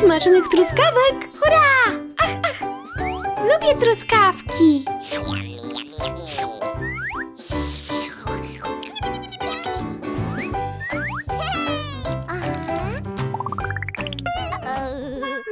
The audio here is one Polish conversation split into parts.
Smacznych truskawek! Hurra! Ach, ach! Lubię truskawki.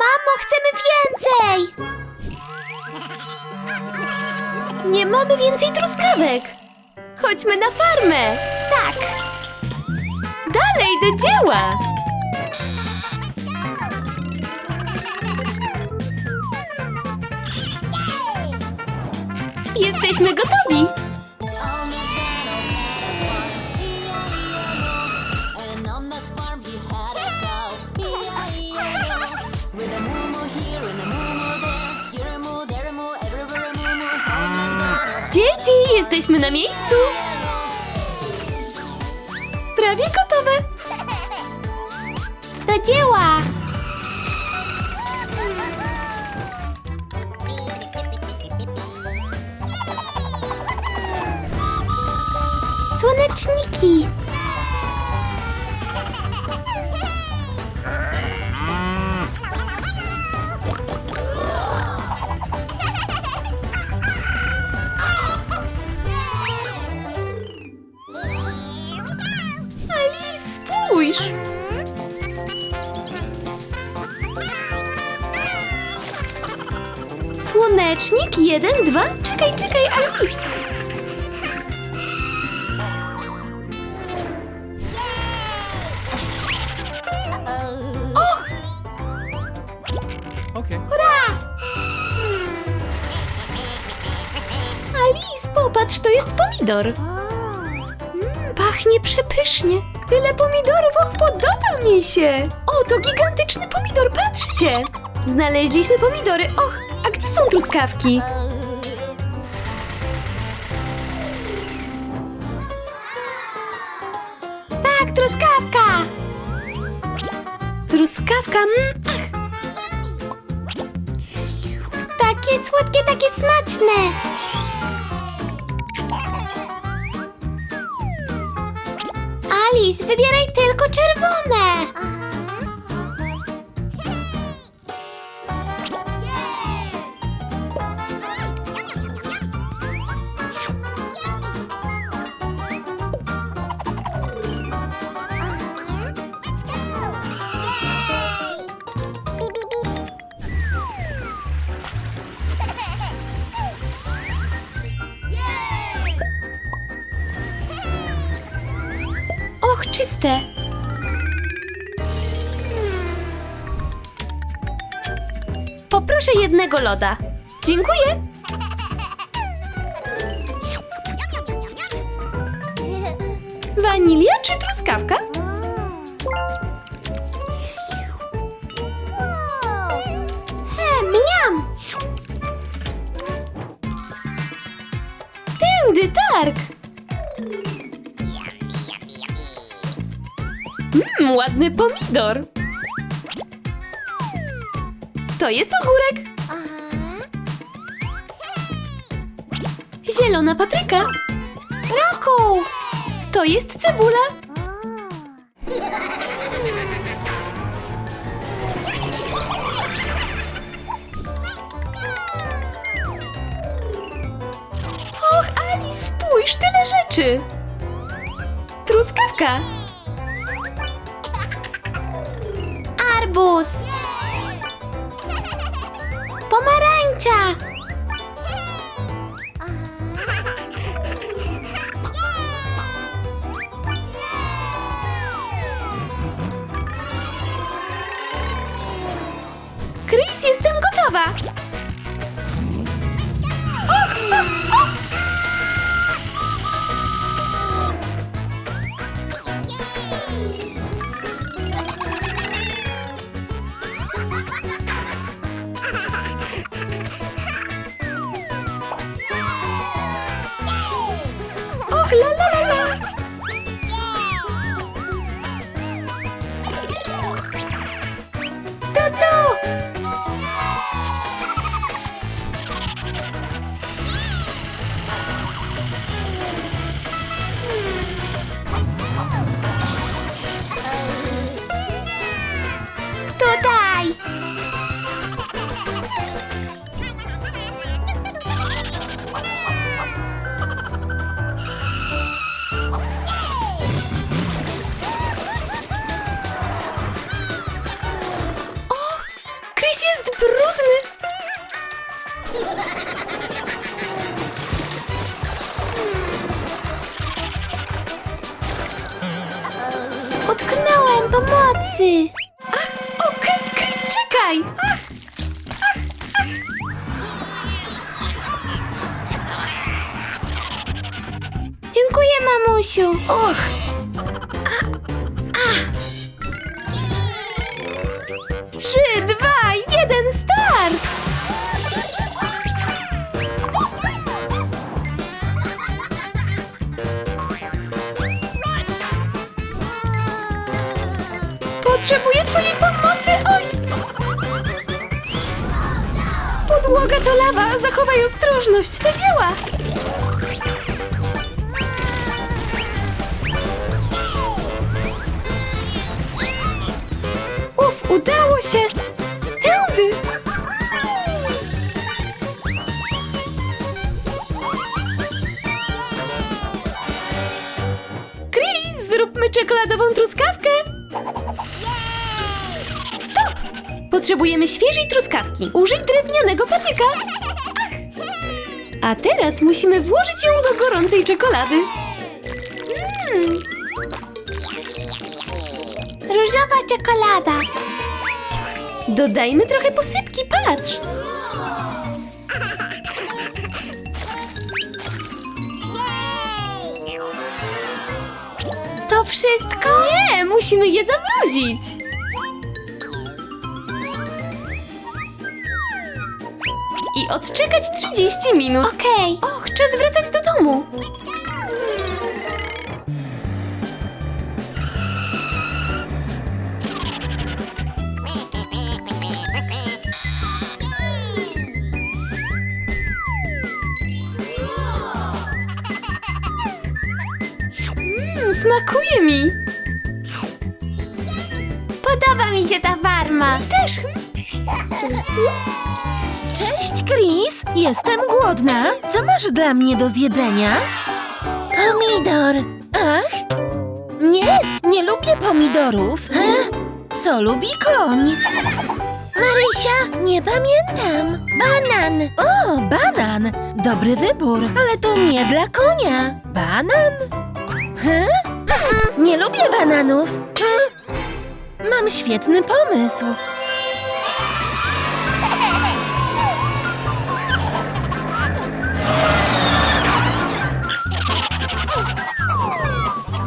Mamo, chcemy więcej! Nie mamy więcej truskawek! Chodźmy na farmę! Tak, Dalej do dzieła! All MacDonald. Dzieci, jesteśmy na miejscu! Prawie gotowe! do dzieła! Słoneczniki! Spójrz! Słonecznik, jeden, dwa. Czekaj, czekaj, Alice! Pomidor. Mm, pachnie przepysznie. Tyle pomidorów, och, podoba mi się. O, to gigantyczny pomidor, patrzcie. Znaleźliśmy pomidory. Och, a gdzie są truskawki? Tak, truskawka! Truskawka, mm, ach, Takie słodkie, takie smaczne! Alice, wybieraj tylko czerwone! och, jednego loda. Dziękuję. Wanilia czy truskawka? He, mniam! Tędy, targ! Mmm, ładny pomidor. To jest ogórek. Zielona papryka. Roku! To jest cebula. Och, Alice, spójrz, tyle rzeczy. Truskawka. Arbuz! Pomarańcza! Jestem gotowa. La la. Brudny. Utknąłem pomocy. Okej, Chris, czekaj. Ach, Dziękuję, mamusiu. och. Potrzebuję twojej pomocy! Oj! Podłoga to lawa! Zachowaj ostrożność! Do dzieła! Uf, udało się! Tędy! Chris, zróbmy czekoladową truskawkę! Potrzebujemy świeżej truskawki. Użyj drewnianego patyka. A teraz musimy włożyć ją do gorącej czekolady. Mm, Różowa czekolada. Dodajmy trochę posypki, patrz! To wszystko? Nie, musimy je zamrozić! I odczekać 30 minut. Okej. Och, czas wracać do domu. Mmm, smakuje mi. Podoba mi się ta farma. Też. Cześć, Chris! Jestem głodna. Co masz dla mnie do zjedzenia? Pomidor. Ach? Nie, nie lubię pomidorów. Co lubi koń? Marysia, nie pamiętam. Banan. O, banan. Dobry wybór, ale to nie dla konia. Banan? He? Nie lubię bananów. Hm? Mam świetny pomysł.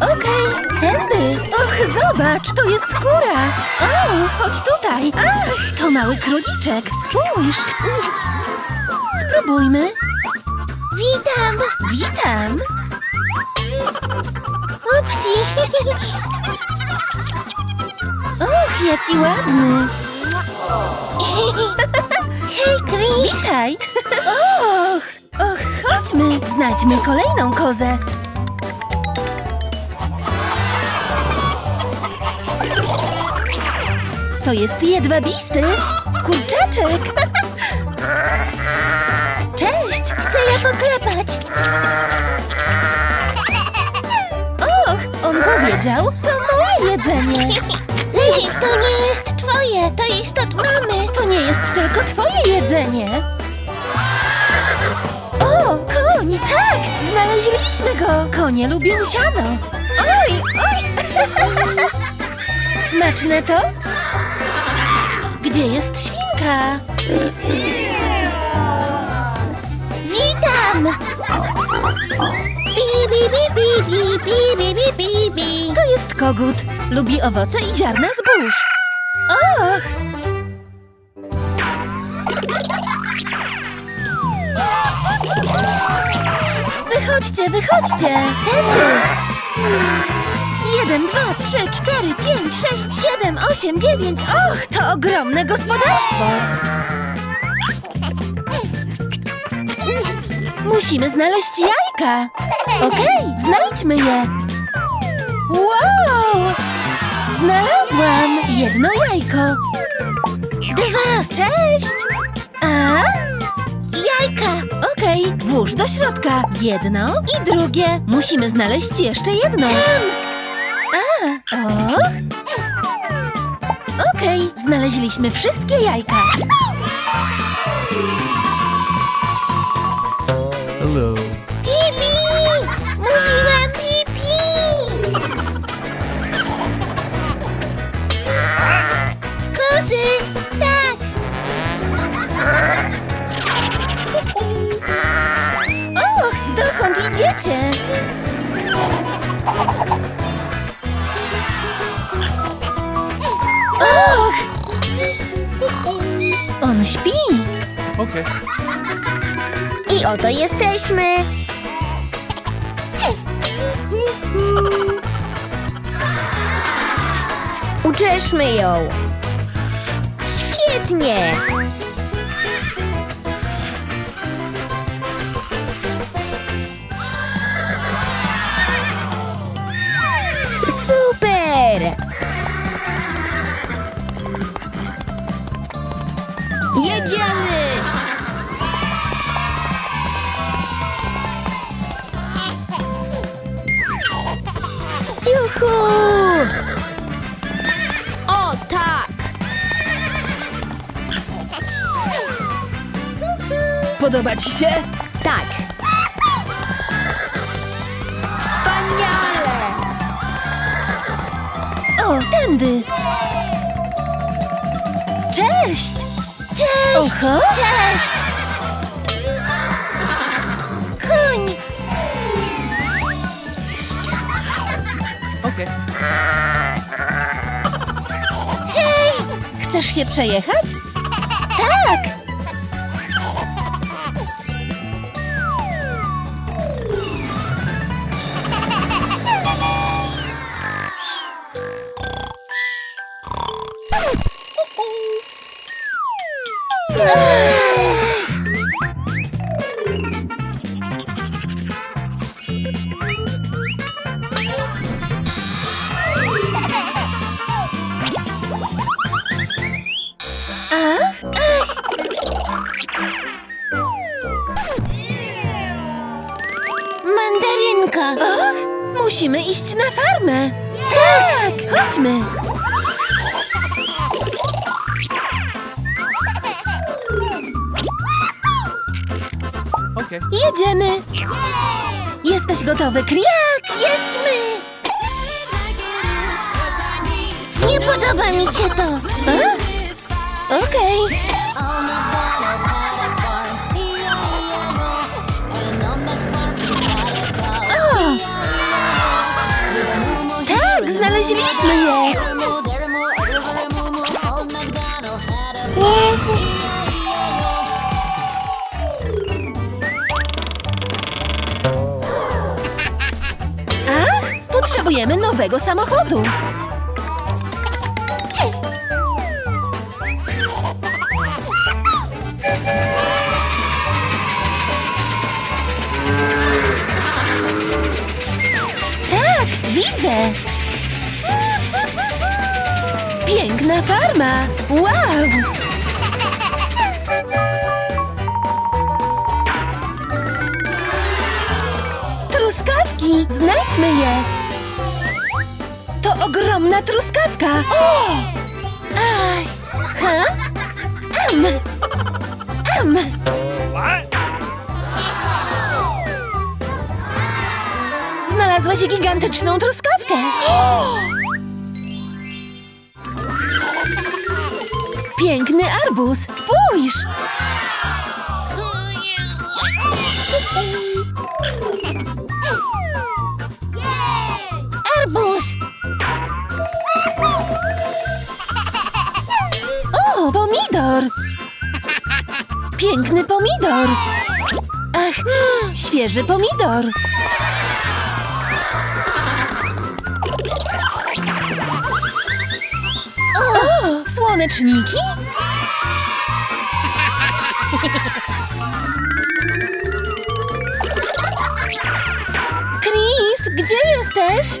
Okej, tędy. Och, zobacz, to jest kura. O, chodź tutaj. Ach, to mały króliczek. Spójrz. Spróbujmy. Witam. Witam. Upsi. Och, jaki ładny. Hej, Chris. Witaj. Och, chodźmy. Znajdźmy kolejną kozę. To jest jedwabisty kurczaczek. Cześć, chcę je poklepać. Och, on powiedział, to moje jedzenie. to nie jest twoje, to jest od mamy. To nie jest tylko twoje jedzenie. Tak, znaleźliśmy go. Konie lubią siano. Oj, oj. Smaczne to? Gdzie jest świnka? Witam! Bi, bi, bi, bi, bi, bi, bi, bi, bi. To jest kogut. Lubi owoce i ziarna zbóż. Och! Wychodźcie, wychodźcie! Tędy! Jeden, dwa, trzy, cztery, pięć, sześć, siedem, osiem, dziewięć. Och, to ogromne gospodarstwo. Musimy znaleźć jajka. Okej, znajdźmy je. Wow! Znalazłam jedno jajko. Dwa, cześć. A? Jajka. Okej, włóż do środka. Jedno i drugie. Musimy znaleźć jeszcze jedno. A, o. Okej, Okej, znaleźliśmy wszystkie jajka. Och! On śpi. Okay. I oto jesteśmy. Uczeszmy ją. Świetnie. Super. Jedziemy. Juhu! O, tak! Podoba ci się? Tak! O, tędy. Cześć! Cześć! Oho! Cześć! Koń! Okay. Chcesz się przejechać? Tak! Mandarynka! Musimy iść na farmę. Tak, chodźmy. Jedziemy. Jesteś gotowy, Chris? Tak, jedźmy! Nie podoba mi się to. A? Okej. Potrzebujemy nowego samochodu. Tak, widzę. Piękna farma. Wow! Truskawki! Znajdźmy je! Ogromna truskawka! O! Aj! Ha? Am! Am! Znalazłeś gigantyczną truskawkę! Piękny arbuz! Spójrz! Piękny pomidor! Ach, świeży pomidor! O, słoneczniki? Chris, gdzie jesteś?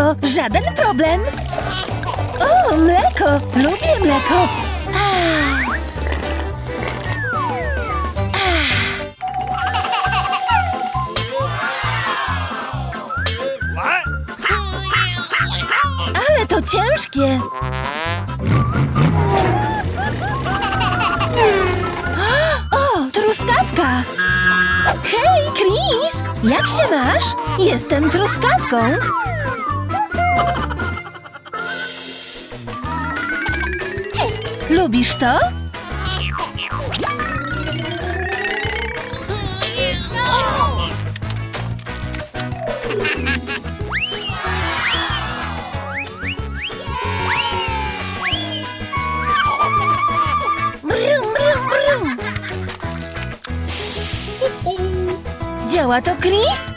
Mleko, żaden problem. O, mleko, lubię mleko. Ale to ciężkie. O, truskawka. Hej, Chris, jak się masz? Jestem truskawką. Lubisz to? Działa to, Chris?